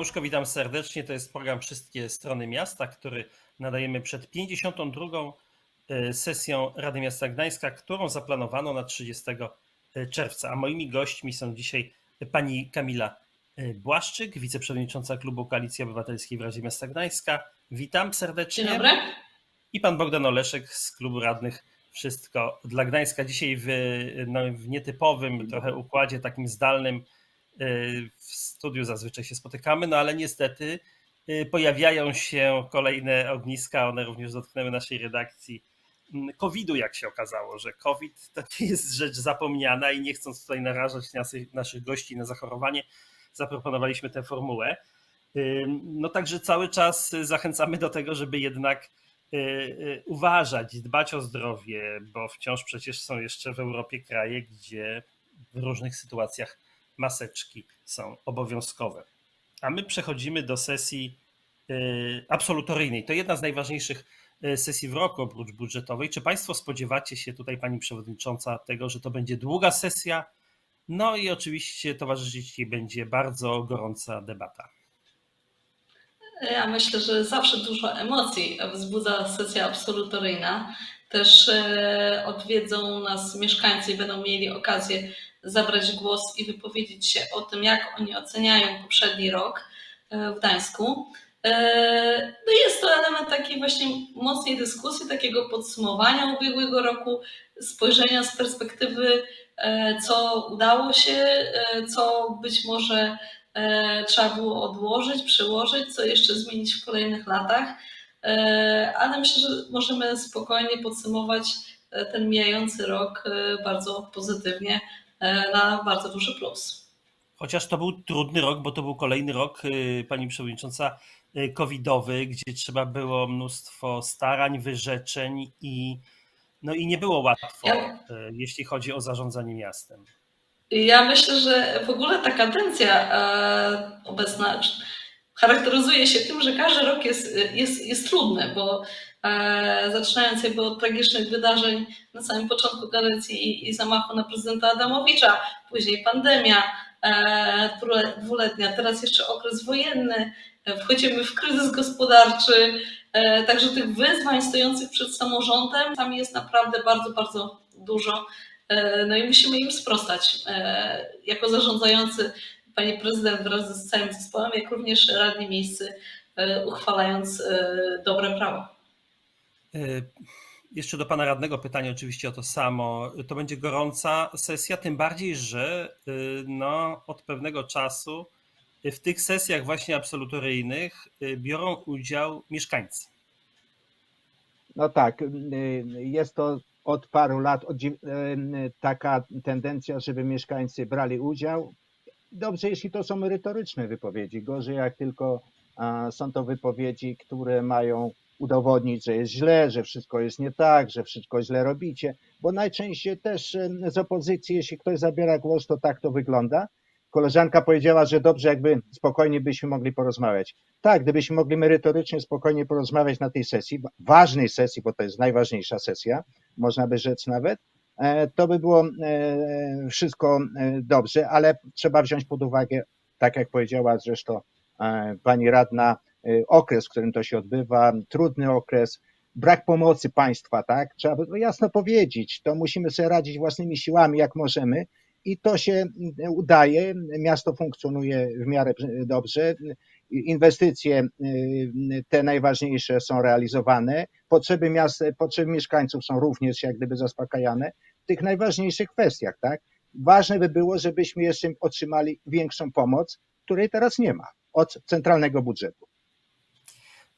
Marek Wałuszko, witam serdecznie. To jest program Wszystkie Strony Miasta, który nadajemy przed 52. e, sesją Rady Miasta Gdańska, którą zaplanowano na 30 czerwca. A moimi gośćmi są dzisiaj pani Kamila e, Błaszczyk, wiceprzewodnicząca Klubu Koalicji Obywatelskiej w Radzie Miasta Gdańska. Witam serdecznie. Dzień dobry. I pan Bogdan Oleszek z Klubu Radnych Wszystko dla Gdańska. Dzisiaj w, no, w nietypowym trochę układzie, takim zdalnym, w studiu zazwyczaj się spotykamy, no ale niestety y, pojawiają się kolejne ogniska, one również dotknęły naszej redakcji mm, COVID-u, jak się okazało, że COVID to nie jest rzecz zapomniana i nie chcąc tutaj narażać naszych, naszych gości na zachorowanie, zaproponowaliśmy tę formułę. Y, No także cały czas zachęcamy do tego, żeby jednak uważać, dbać o zdrowie, bo wciąż przecież są jeszcze w Europie kraje, gdzie w różnych sytuacjach maseczki są obowiązkowe. A my przechodzimy do sesji y, absolutoryjnej. To jedna z najważniejszych y, sesji w roku oprócz budżetowej. Czy Państwo spodziewacie się tutaj, Pani Przewodnicząca, tego, że to będzie długa sesja? No i oczywiście towarzyszyć jej będzie bardzo gorąca debata. Ja myślę, że zawsze dużo emocji wzbudza sesja absolutoryjna. Też e, odwiedzą nas mieszkańcy i będą mieli okazję zabrać głos i wypowiedzieć się o tym, jak oni oceniają poprzedni rok e, w Gdańsku. E, No jest to element takiej właśnie mocnej dyskusji, takiego podsumowania ubiegłego roku, spojrzenia z perspektywy, e, co udało się, co być może trzeba było odłożyć, przełożyć, co jeszcze zmienić w kolejnych latach. Ale myślę, że możemy spokojnie podsumować ten mijający rok bardzo pozytywnie na bardzo duży plus. Chociaż to był trudny rok, bo to był kolejny rok, y, Pani Przewodnicząca, y, covidowy, gdzie trzeba było mnóstwo starań, wyrzeczeń i, no i nie było łatwo, Ja- y, jeśli chodzi o zarządzanie miastem. Ja myślę, że w ogóle ta kadencja e, obecna charakteryzuje się tym, że każdy rok jest, jest, jest trudny, bo e, zaczynając jakby od tragicznych wydarzeń na samym początku kadencji i, i zamachu na prezydenta Adamowicza, później pandemia e, dwule- dwuletnia, teraz jeszcze okres wojenny, e, wchodzimy w kryzys gospodarczy, e, także tych wyzwań stojących przed samorządem tam jest naprawdę bardzo, bardzo dużo. E, No i musimy im sprostać. E, Jako zarządzający pani prezydent wraz z całym zespołem, jak również radni miejscy, e, uchwalając e, dobre prawo. Y, Jeszcze do pana radnego pytanie oczywiście o to samo. To będzie gorąca sesja, tym bardziej, że no, od pewnego czasu w tych sesjach właśnie absolutoryjnych biorą udział mieszkańcy. No tak, jest to od paru lat taka tendencja, żeby mieszkańcy brali udział. Dobrze, jeśli to są merytoryczne wypowiedzi, gorzej jak tylko są to wypowiedzi, które mają udowodnić, że jest źle, że wszystko jest nie tak, że wszystko źle robicie, bo najczęściej też z opozycji, jeśli ktoś zabiera głos, to tak to wygląda. Koleżanka powiedziała, że dobrze, jakby spokojnie byśmy mogli porozmawiać. Tak, gdybyśmy mogli merytorycznie, spokojnie porozmawiać na tej sesji, ważnej sesji, bo to jest najważniejsza sesja, można by rzec nawet, to by było e, wszystko e, dobrze, ale trzeba wziąć pod uwagę, tak jak powiedziała zresztą e, pani radna, e, okres, w którym to się odbywa, trudny okres, brak pomocy państwa, tak? Trzeba by to jasno powiedzieć, to musimy sobie radzić własnymi siłami, jak możemy. I to się udaje, miasto funkcjonuje w miarę dobrze, inwestycje te najważniejsze są realizowane, potrzeby miast, potrzeby mieszkańców są również jak gdyby zaspokajane tych najważniejszych kwestiach, tak? Ważne by było, żebyśmy jeszcze otrzymali większą pomoc, której teraz nie ma od centralnego budżetu.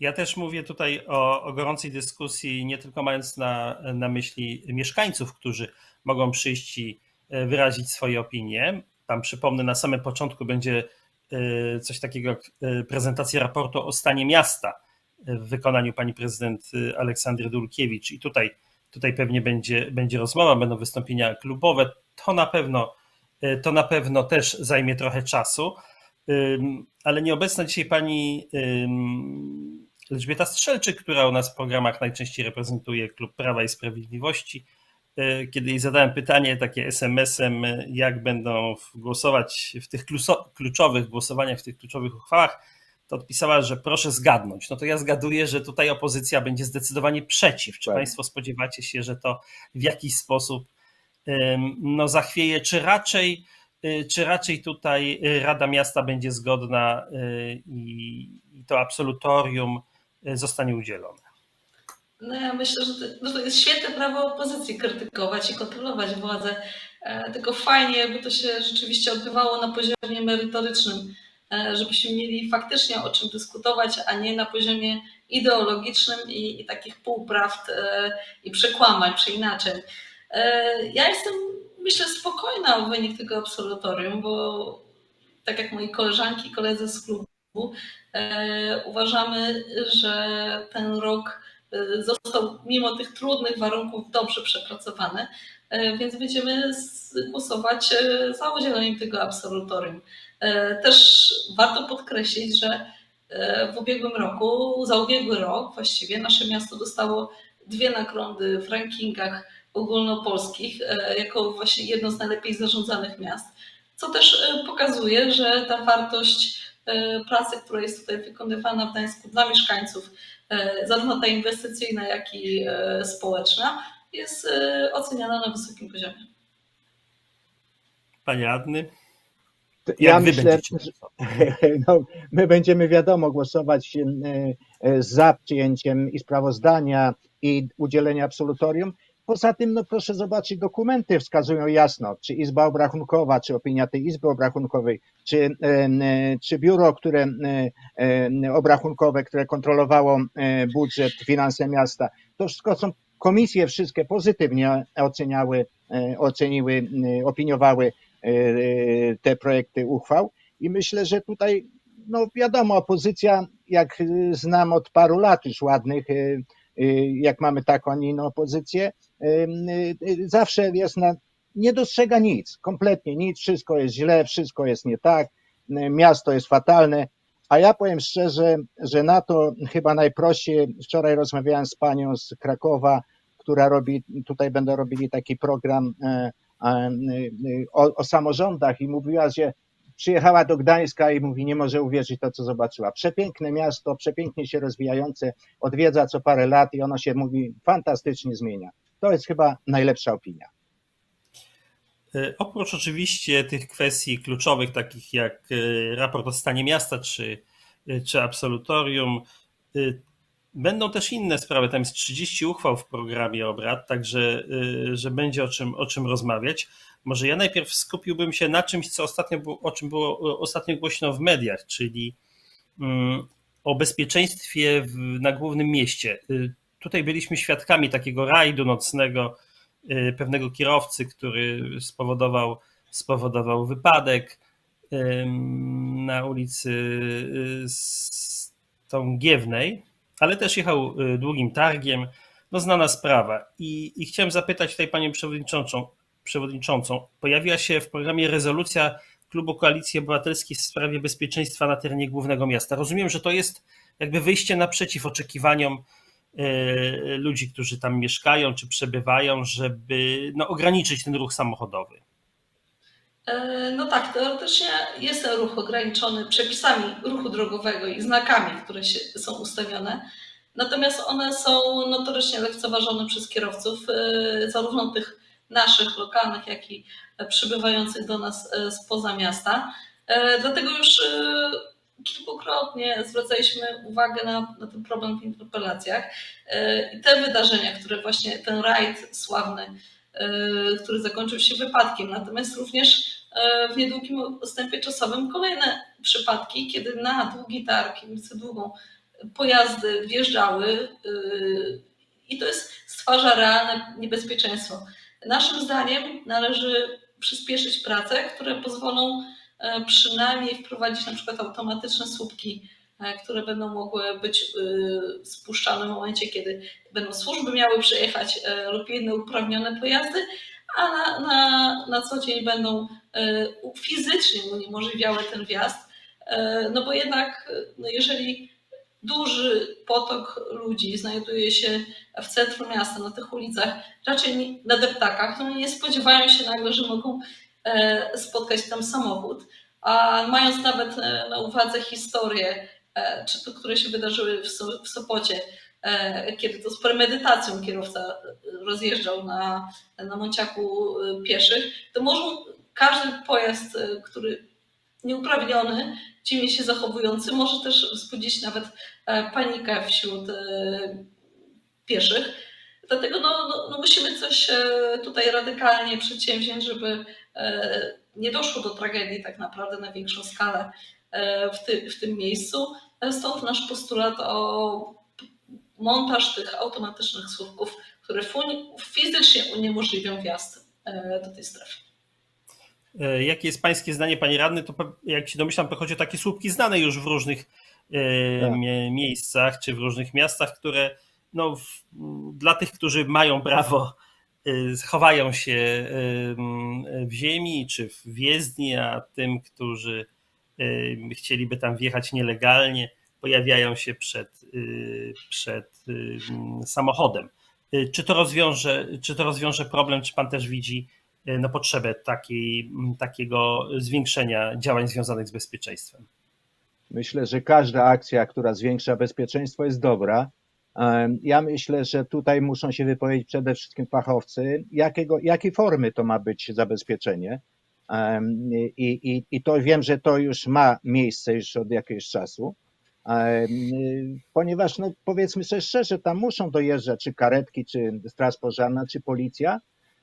Ja też mówię tutaj o, o gorącej dyskusji, nie tylko mając na, na myśli mieszkańców, którzy mogą przyjść i e, wyrazić swoje opinie. Tam przypomnę, na samym początku będzie e, coś takiego jak e, prezentacja raportu o stanie miasta w wykonaniu pani prezydent Aleksandry Dulkiewicz. I tutaj, tutaj pewnie będzie, będzie rozmowa, będą wystąpienia klubowe. To na pewno, to na pewno też zajmie trochę czasu. Ale nieobecna dzisiaj pani Elżbieta Strzelczyk, która u nas w programach najczęściej reprezentuje klub Prawa i Sprawiedliwości, e, kiedy jej zadałem pytanie takie SMS-em, e, jak będą głosować w tych kluczowych głosowaniach, w tych kluczowych uchwałach, to odpisała, że proszę zgadnąć. No to ja zgaduję, że tutaj opozycja będzie zdecydowanie przeciw. Czy Tak. Państwo spodziewacie się, że to w jakiś sposób no, zachwieje, czy raczej, y, czy raczej tutaj y, Rada Miasta będzie zgodna y, i, i to absolutorium zostanie udzielone? No ja myślę, że to, no to jest świetne prawo opozycji krytykować i kontrolować władzę, e, tylko fajnie, jakby to się rzeczywiście odbywało na poziomie merytorycznym, żebyśmy mieli faktycznie o czym dyskutować, a nie na poziomie ideologicznym i, i takich półprawd e, i przekłamań, przeinaczeń. E, Ja jestem, myślę, spokojna o wynik tego absolutorium, bo tak jak moi koleżanki i koledzy z klubu, e, uważamy, że ten rok e, został mimo tych trudnych warunków dobrze przepracowany, e, więc będziemy głosować e, za udzieleniem tego absolutorium. E, Też warto podkreślić, że e, w ubiegłym roku, za ubiegły rok właściwie nasze miasto dostało dwie nagrody w rankingach ogólnopolskich e, jako właśnie jedno z najlepiej zarządzanych miast, co też pokazuje, że ta wartość pracy, która jest tutaj wykonywana w Gdańsku dla mieszkańców, zarówno ta inwestycyjna, jak i społeczna, jest oceniana na wysokim poziomie. Panie Radny, Jak Ja wy myślę, że no, my będziemy wiadomo głosować e, e, za przyjęciem i sprawozdania i udzielenia absolutorium. Poza tym, no proszę zobaczyć, dokumenty wskazują jasno, czy Izba Obrachunkowa, czy opinia tej Izby Obrachunkowej, czy, e, czy biuro, które obrachunkowe, które kontrolowało budżet, finanse miasta, to wszystko są komisje wszystkie pozytywnie oceniały, oceniły, opiniowały te projekty uchwał. I myślę, że tutaj, no wiadomo, opozycja, jak znam od paru lat już ładnych, y, y, jak mamy taką inną opozycję, y, y, zawsze jest na, nie dostrzega nic, kompletnie nic, wszystko jest źle, wszystko jest nie tak, miasto jest fatalne. A ja powiem szczerze, że na to chyba najprościej, wczoraj rozmawiałem z panią z Krakowa, która robi, tutaj będą robili taki program e, e, o, o samorządach i mówiła, że przyjechała do Gdańska i mówi, nie może uwierzyć to, co zobaczyła. Przepiękne miasto, przepięknie się rozwijające, odwiedza co parę lat i ono się, mówi, fantastycznie zmienia. To jest chyba najlepsza opinia. E, Oprócz oczywiście tych kwestii kluczowych, takich jak raport o stanie miasta czy, czy absolutorium, będą też inne sprawy. Tam jest 30 uchwał w programie obrad, także e, że będzie o czym, o czym rozmawiać. Może ja najpierw skupiłbym się na czymś, co ostatnio o czym było ostatnio głośno w mediach, czyli mm, o bezpieczeństwie na głównym mieście. E, Tutaj byliśmy świadkami takiego rajdu nocnego y, pewnego kierowcy, który spowodował, spowodował wypadek na ulicy y, Stągiewnej, ale też jechał y, długim targiem. No znana sprawa. I, I chciałem zapytać tutaj panią przewodniczącą, przewodniczącą. Pojawiła się w programie rezolucja Klubu Koalicji Obywatelskiej w sprawie bezpieczeństwa na terenie głównego miasta. Rozumiem, że to jest jakby wyjście naprzeciw oczekiwaniom y, ludzi, którzy tam mieszkają czy przebywają, żeby no, ograniczyć ten ruch samochodowy. E, No tak, teoretycznie jest ten ruch ograniczony przepisami ruchu drogowego i znakami, które się, są ustawione. Natomiast one są notorycznie lekceważone przez kierowców, e, zarówno tych naszych lokalnych, jak i przybywających do nas e, spoza miasta. Dlatego już kilkukrotnie zwracaliśmy uwagę na, na ten problem w interpelacjach. I te wydarzenia, które właśnie ten rajd sławny, który zakończył się wypadkiem, natomiast również w niedługim odstępie czasowym kolejne przypadki, kiedy na długi targ, ulicę długą, pojazdy wjeżdżały y, i to jest, stwarza realne niebezpieczeństwo. Naszym zdaniem należy przyspieszyć prace, które pozwolą e, przynajmniej wprowadzić na przykład automatyczne słupki, e, które będą mogły być y, spuszczane w momencie, kiedy będą służby miały przejechać e, lub inne uprawnione pojazdy, a na, na, na co dzień będą e, fizycznie uniemożliwiały ten wjazd. E, No bo jednak, no jeżeli duży potok ludzi znajduje się w centrum miasta, na tych ulicach, raczej na deptakach, no nie spodziewają się nagle, że mogą e, spotkać tam samochód. A mając nawet na uwadze historię, czy to, które się wydarzyły w, So- w Sopocie, kiedy to z premedytacją kierowca e, rozjeżdżał na, na Monciaku e, pieszych, to może każdy pojazd, e, który nieuprawniony, dziwnie się zachowujący, może też wzbudzić nawet e, panikę wśród e, pieszych. Dlatego no, no, no musimy coś e, tutaj radykalnie przedsięwziąć, żeby e, nie doszło do tragedii tak naprawdę na większą skalę e, w, ty, w tym miejscu. E, Stąd nasz postulat o montaż tych automatycznych słupków, które fizycznie uniemożliwią wjazd e, do tej strefy. E, Jakie jest pańskie zdanie, panie radny? To jak się domyślam, to chodzi o takie słupki znane już w różnych e, Tak. mie- miejscach czy w różnych miastach, które no, w, dla tych, którzy mają prawo, chowają się w ziemi czy w wjezdni, a tym, którzy chcieliby tam wjechać nielegalnie, pojawiają się przed, e, przed e, m, samochodem. E, Czy to, rozwiąże, czy to rozwiąże problem, czy pan też widzi e, no, potrzebę takiej, m, takiego zwiększenia działań związanych z bezpieczeństwem? Myślę, że każda akcja, która zwiększa bezpieczeństwo, jest dobra. Em, Ja myślę, że tutaj muszą się wypowiedzieć przede wszystkim fachowcy, jakiego, jakiej formy to ma być zabezpieczenie. Em, I, i, I to wiem, że to już ma miejsce już od jakiegoś czasu. Ponieważ, no, powiedzmy sobie szczerze, tam muszą dojeżdżać czy karetki, czy straż pożarna, czy policja,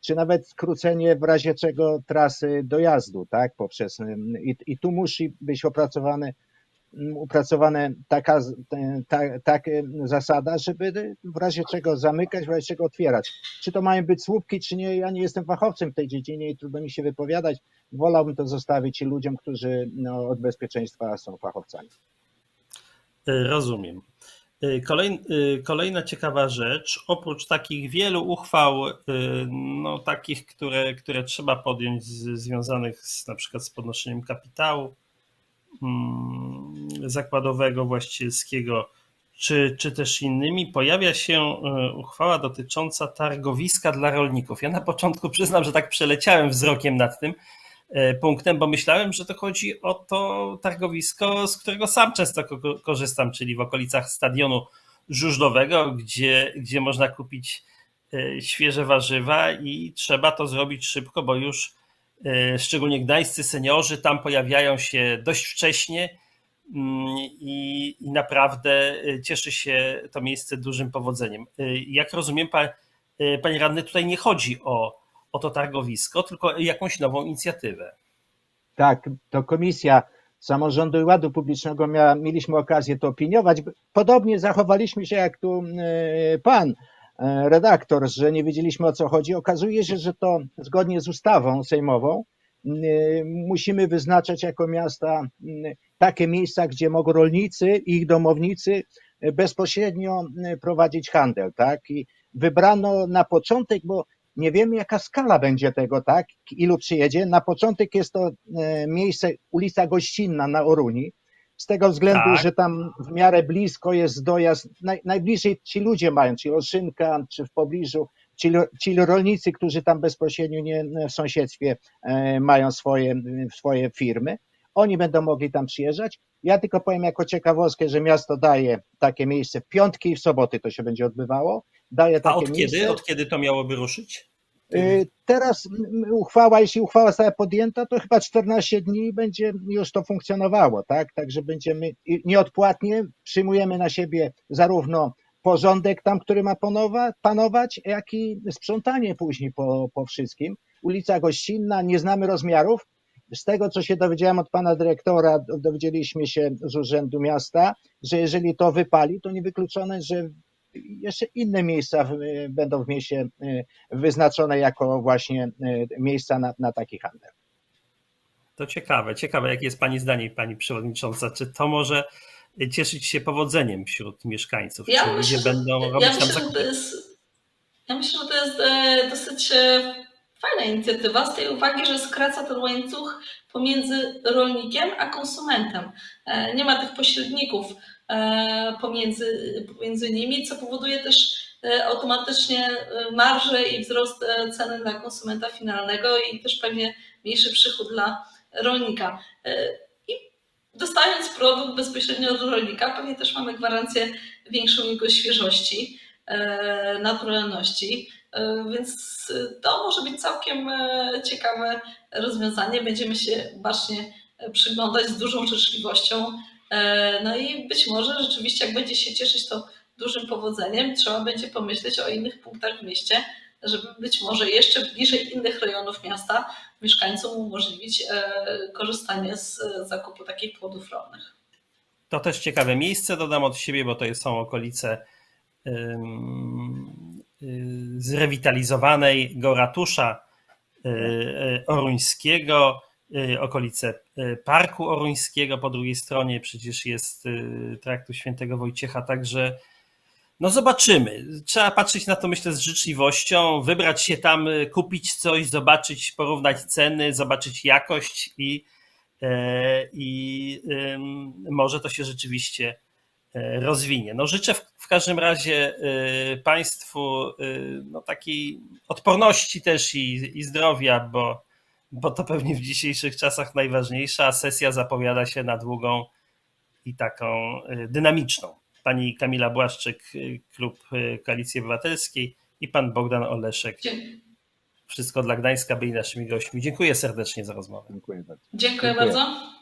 czy nawet skrócenie w razie czego trasy dojazdu, tak, poprzez, i, i tu musi być opracowane m, opracowane taka, ta, tak zasada, żeby w razie czego zamykać, w razie czego otwierać. Czy to mają być słupki, czy nie, ja nie jestem fachowcem w tej dziedzinie i trudno mi się wypowiadać. Wolałbym to zostawić ludziom, którzy no, od bezpieczeństwa są fachowcami. E, Rozumiem. E, e, kolejna ciekawa rzecz, oprócz takich wielu uchwał, no, takich, które, które trzeba podjąć, z, związanych z, na przykład z podnoszeniem kapitału mm, zakładowego, właścicielskiego, czy, czy też innymi, pojawia się uchwała dotycząca targowiska dla rolników. Ja na początku przyznam, że tak przeleciałem wzrokiem nad tym, punktem, bo myślałem, że to chodzi o to targowisko, z którego sam często ko- korzystam, czyli w okolicach stadionu żużlowego, gdzie, gdzie można kupić e, świeże warzywa i trzeba to zrobić szybko, bo już e, szczególnie gdańscy seniorzy tam pojawiają się dość wcześnie mm, i, i naprawdę e, cieszy się to miejsce dużym powodzeniem. E, Jak rozumiem, pa, e, panie radny, tutaj nie chodzi o, o to targowisko, tylko jakąś nową inicjatywę. Tak, to Komisja Samorządu i Ładu Publicznego miała, mieliśmy okazję to opiniować. Podobnie zachowaliśmy się jak tu pan e, redaktor, że nie wiedzieliśmy o co chodzi. Okazuje się, że to zgodnie z ustawą sejmową e, musimy wyznaczać jako miasta takie miejsca, gdzie mogą rolnicy i ich domownicy e, bezpośrednio prowadzić handel, tak? I wybrano na początek, bo nie wiemy, jaka skala będzie tego, tak? Ilu przyjedzie. Na początek jest to e, miejsce, ulica Gościnna na Oruni. Z tego względu, Tak. że tam w miarę blisko jest dojazd, naj, najbliżej ci ludzie mają, czy Olszynka, czy w pobliżu, ci, ci rolnicy, którzy tam bezpośrednio nie, w sąsiedztwie e, mają swoje, swoje firmy. Oni będą mogli tam przyjeżdżać. Ja tylko powiem jako ciekawostkę, że miasto daje takie miejsce w piątki i w soboty to się będzie odbywało. Daje A takie od miejsce. kiedy, od kiedy to miałoby ruszyć? Y, Teraz uchwała, jeśli uchwała została podjęta, to chyba 14 dni będzie już to funkcjonowało, tak? Także będziemy nieodpłatnie przyjmujemy na siebie zarówno porządek tam, który ma panowa, panować, jak i sprzątanie później po, po wszystkim. Ulica Gościnna, nie znamy rozmiarów. Z tego, co się dowiedziałem od pana dyrektora, dowiedzieliśmy się z Urzędu Miasta, że jeżeli to wypali, to niewykluczone, że jeszcze inne miejsca w, będą w mieście y, wyznaczone jako właśnie y, miejsca na, na taki handel. To ciekawe, ciekawe, jakie jest Pani zdanie, Pani Przewodnicząca. Czy to może cieszyć się powodzeniem wśród mieszkańców? Ja Czy myślę, ludzie będą ja robić tam myślę, zakupy? jest, ja myślę, że to jest e, dosyć e, fajna inicjatywa z tej uwagi, że skraca ten łańcuch pomiędzy rolnikiem a konsumentem. E, Nie ma tych pośredników pomiędzy, pomiędzy nimi, co powoduje też e, automatycznie e, marże i wzrost e, ceny dla konsumenta finalnego i też pewnie mniejszy przychód dla rolnika. E, I dostając produkt bezpośrednio od rolnika, pewnie też mamy gwarancję większą jego świeżości, e, naturalności. E, Więc to może być całkiem e, ciekawe rozwiązanie. Będziemy się bacznie e, przyglądać z dużą życzliwością. E, No i być może rzeczywiście, jak będzie się cieszyć to dużym powodzeniem, trzeba będzie pomyśleć o innych punktach w mieście, żeby być może jeszcze bliżej innych rejonów miasta mieszkańcom umożliwić e, korzystanie z e, zakupu takich płodów rolnych. To też ciekawe miejsce, dodam od siebie, bo to są okolice y, zrewitalizowanego ratusza y, y, oruńskiego, okolice y, Parku Oruńskiego, po drugiej stronie przecież jest y, traktu świętego Wojciecha, także no zobaczymy. Trzeba patrzeć na to, myślę, z życzliwością, wybrać się tam, kupić coś, zobaczyć, porównać ceny, zobaczyć jakość i, e, i może to się rzeczywiście e, rozwinie. No życzę w, w każdym razie Państwu no, takiej odporności też i, i zdrowia, bo, bo to pewnie w dzisiejszych czasach najważniejsza. Sesja zapowiada się na długą i taką y, dynamiczną. Pani Kamila Błaszczyk, y, klub y, Koalicji Obywatelskiej i pan Bogdan Oleszek. Dzie- Wszystko dla Gdańska byli naszymi gośćmi. Dziękuję serdecznie za rozmowę. Dziękuję bardzo. Dziękuję Dziękuję. bardzo.